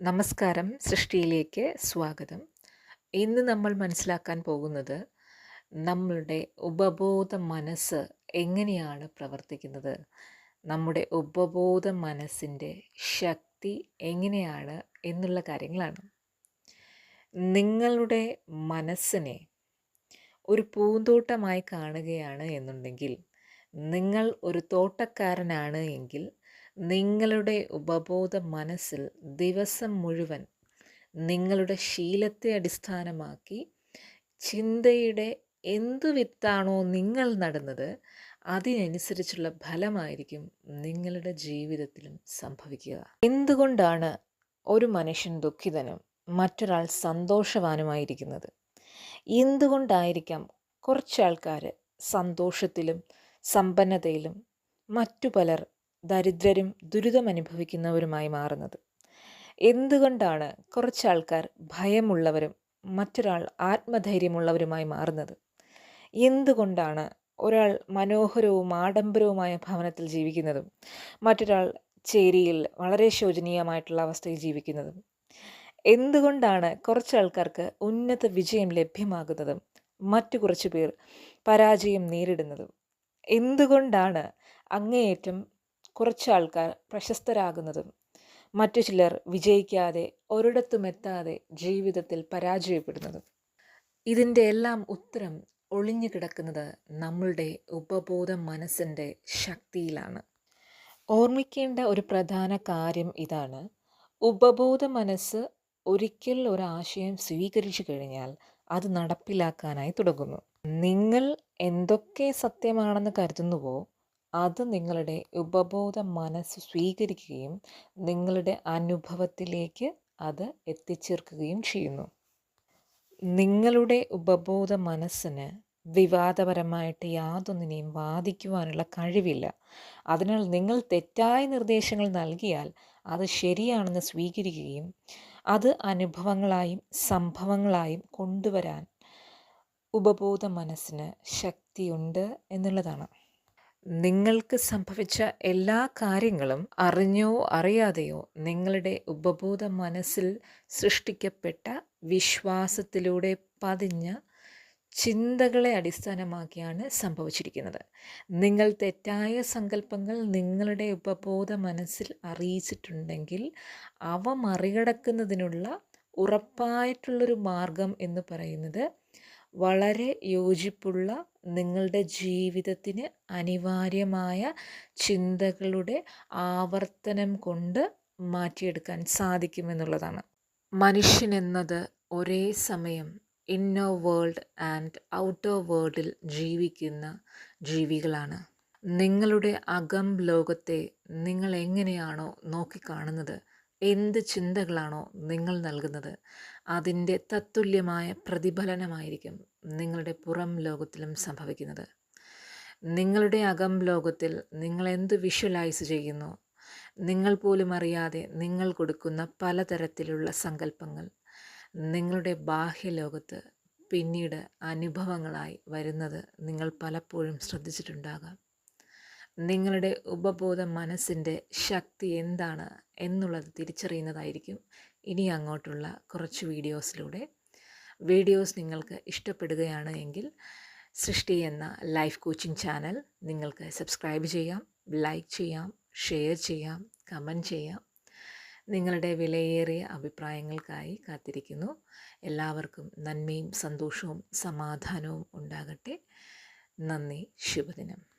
നമസ്കാരം. സൃഷ്ടിയിലേക്ക് സ്വാഗതം. ഇന്ന് നമ്മൾ മനസ്സിലാക്കാൻ പോകുന്നത് നമ്മളുടെ ഉപബോധ മനസ്സ് എങ്ങനെയാണ് പ്രവർത്തിക്കുന്നത്? നമ്മുടെ ഉപബോധ മനസ്സിന്റെ ശക്തി എങ്ങനെയാണ് എന്നുള്ള കാര്യങ്ങളാണ്. നിങ്ങളുടെ മനസ്സിനെ ഒരു പൂന്തോട്ടമായി കാണുകയാണ് എന്നുണ്ടെങ്കിൽ നിങ്ങൾ ഒരു തോട്ടക്കാരനാണ് എങ്കിൽ നിങ്ങളുടെ ഉപബോധ മനസ്സിൽ ദിവസം മുഴുവൻ നിങ്ങളുടെ ശീലത്തെ അടിസ്ഥാനമാക്കി ചിന്തയുടെ എന്തു വിത്താണോ നിങ്ങൾ നടുന്നത് അതിനനുസരിച്ചുള്ള ഫലമായിരിക്കും നിങ്ങളുടെ ജീവിതത്തിലും സംഭവിക്കുക. എന്തുകൊണ്ടാണ് ഒരു മനുഷ്യൻ ദുഃഖിതനും മറ്റൊരാൾ സന്തോഷവാനുമായിരിക്കുന്നത്? എന്തുകൊണ്ടായിരിക്കാം കുറച്ചാൾക്കാർ സന്തോഷത്തിലും സമ്പന്നതയിലും മറ്റു പലർ ദരിദ്രരും ദുരിതമനുഭവിക്കുന്നവരുമായി മാറുന്നത്. എന്തുകൊണ്ടാണ് കുറച്ചാൾക്കാർ ഭയമുള്ളവരും മറ്റൊരാൾ ആത്മധൈര്യമുള്ളവരുമായി മാറുന്നത്? എന്തുകൊണ്ടാണ് ഒരാൾ മനോഹരവും ആഡംബരവുമായ ഭവനത്തിൽ ജീവിക്കുന്നതും മറ്റൊരാൾ ചേരിയിൽ വളരെ ശോചനീയമായിട്ടുള്ള അവസ്ഥയിൽ ജീവിക്കുന്നതും? എന്തുകൊണ്ടാണ് കുറച്ച് ആൾക്കാർക്ക് ഉന്നത വിജയം ലഭ്യമാകുന്നതും മറ്റു കുറച്ചു പേർ പരാജയം നേരിടുന്നതും? എന്തുകൊണ്ടാണ് അങ്ങേയറ്റം കുറച്ച് ആൾക്കാർ പ്രശസ്തരാകുന്നതും മറ്റു ചിലർ വിജയിക്കാതെ ഒരിടത്തും എത്താതെ ജീവിതത്തിൽ പരാജയപ്പെടുന്നതും. ഇതിന്റെ എല്ലാം ഉത്തരം ഒളിഞ്ഞു കിടക്കുന്നത് നമ്മളുടെ ഉപബോധ മനസ്സിന്റെ ശക്തിയിലാണ്. ഓർമ്മിക്കേണ്ട ഒരു പ്രധാന കാര്യം ഇതാണ്. ഉപബോധ മനസ്സ് ഒരിക്കൽ ഒരാശയം സ്വീകരിച്ചു കഴിഞ്ഞാൽ അത് നടപ്പിലാക്കാനായി തുടങ്ങുന്നു. നിങ്ങൾ എന്തൊക്കെ സത്യമാണെന്ന് കരുതുന്നുവോ അത് നിങ്ങളുടെ ഉപബോധ മനസ്സ് സ്വീകരിക്കുകയും നിങ്ങളുടെ അനുഭവത്തിലേക്ക് അത് എത്തിച്ചേർക്കുകയും ചെയ്യുന്നു. നിങ്ങളുടെ ഉപബോധ മനസ്സിന് വിവാദപരമായിട്ട് യാതൊന്നിനെയും വാദിക്കുവാനുള്ള കഴിവില്ല. അതിനാൽ നിങ്ങൾ തെറ്റായ നിർദ്ദേശങ്ങൾ നൽകിയാൽ അത് ശരിയാണെന്ന് സ്വീകരിക്കുകയും അത് അനുഭവങ്ങളായും സംഭവങ്ങളായും കൊണ്ടുവരാൻ ഉപബോധ മനസ്സിന് ശക്തിയുണ്ട് എന്നുള്ളതാണ്. നിങ്ങൾക്ക് സംഭവിച്ച എല്ലാ കാര്യങ്ങളും അറിഞ്ഞോ അറിയാതെയോ നിങ്ങളുടെ ഉപബോധ മനസ്സിൽ സൃഷ്ടിക്കപ്പെട്ട വിശ്വാസത്തിലൂടെ പതിഞ്ഞ ചിന്തകളെ അടിസ്ഥാനമാക്കിയാണ് സംഭവിച്ചിരിക്കുന്നത്. നിങ്ങൾ തെറ്റായ സങ്കല്പങ്ങൾ നിങ്ങളുടെ ഉപബോധ മനസ്സിൽ അറിയിച്ചിട്ടുണ്ടെങ്കിൽ അവ മറികടക്കുന്നതിനുള്ള ഉറപ്പായിട്ടുള്ളൊരു മാർഗം എന്ന് പറയുന്നത് വളരെ യോജിപ്പുള്ള നിങ്ങളുടെ ജീവിതത്തിന് അനിവാര്യമായ ചിന്തകളുടെ ആവർത്തനം കൊണ്ട് മാറ്റിയെടുക്കാൻ സാധിക്കുമെന്നുള്ളതാണ്. മനുഷ്യൻ എന്നത് ഒരേ സമയം ഇന്നർ വേൾഡ് ആൻഡ് ഔട്ടർ വേൾഡിൽ ജീവിക്കുന്ന ജീവികളാണ്. നിങ്ങളുടെ അകം ലോകത്തെ നിങ്ങൾ എങ്ങനെയാണോ നോക്കിക്കാണുന്നത് എന്ത് ചിന്തകളാണോ നിങ്ങൾ നൽകുന്നത്? അതിന്റെ തത്തുല്യമായ പ്രതിഫലനമായിരിക്കും നിങ്ങളുടെ പുറം ലോകത്തിലും സംഭവിക്കുന്നത്. നിങ്ങളുടെ അകം ലോകത്തിൽ നിങ്ങൾ എന്ത് വിഷ്വലൈസ് ചെയ്യുന്നു? നിങ്ങൾ പോലും അറിയാതെ നിങ്ങൾ കൊടുക്കുന്ന പലതരത്തിലുള്ള സങ്കല്പങ്ങൾ നിങ്ങളുടെ ബാഹ്യ ബാഹ്യലോകത്ത് പിന്നീട് അനുഭവങ്ങളായി വരുന്നത് നിങ്ങൾ പലപ്പോഴും ശ്രദ്ധിച്ചിട്ടുണ്ടാകാം. നിങ്ങളുടെ ഉപബോധ മനസ്സിന്റെ ശക്തി എന്താണ് എന്നുള്ളത് തിരിച്ചറിയുന്നതായിരിക്കും ഇനി അങ്ങോട്ടുള്ള കുറച്ച് വീഡിയോസിലൂടെ. വീഡിയോസ് നിങ്ങൾക്ക് ഇഷ്ടപ്പെടുകയാണ് എങ്കിൽ സൃഷ്ടി എന്ന ലൈഫ് കോച്ചിങ് ചാനൽ നിങ്ങൾക്ക് സബ്സ്ക്രൈബ് ചെയ്യാം ലൈക്ക് ചെയ്യാം ഷെയർ ചെയ്യാം കമന്റ് ചെയ്യാം. നിങ്ങളുടെ വിലയേറിയ അഭിപ്രായങ്ങൾക്കായി കാത്തിരിക്കുന്നു. എല്ലാവർക്കും നന്മയും സന്തോഷവും സമാധാനവും ഉണ്ടാകട്ടെ. നന്ദി ശുഭദിനം.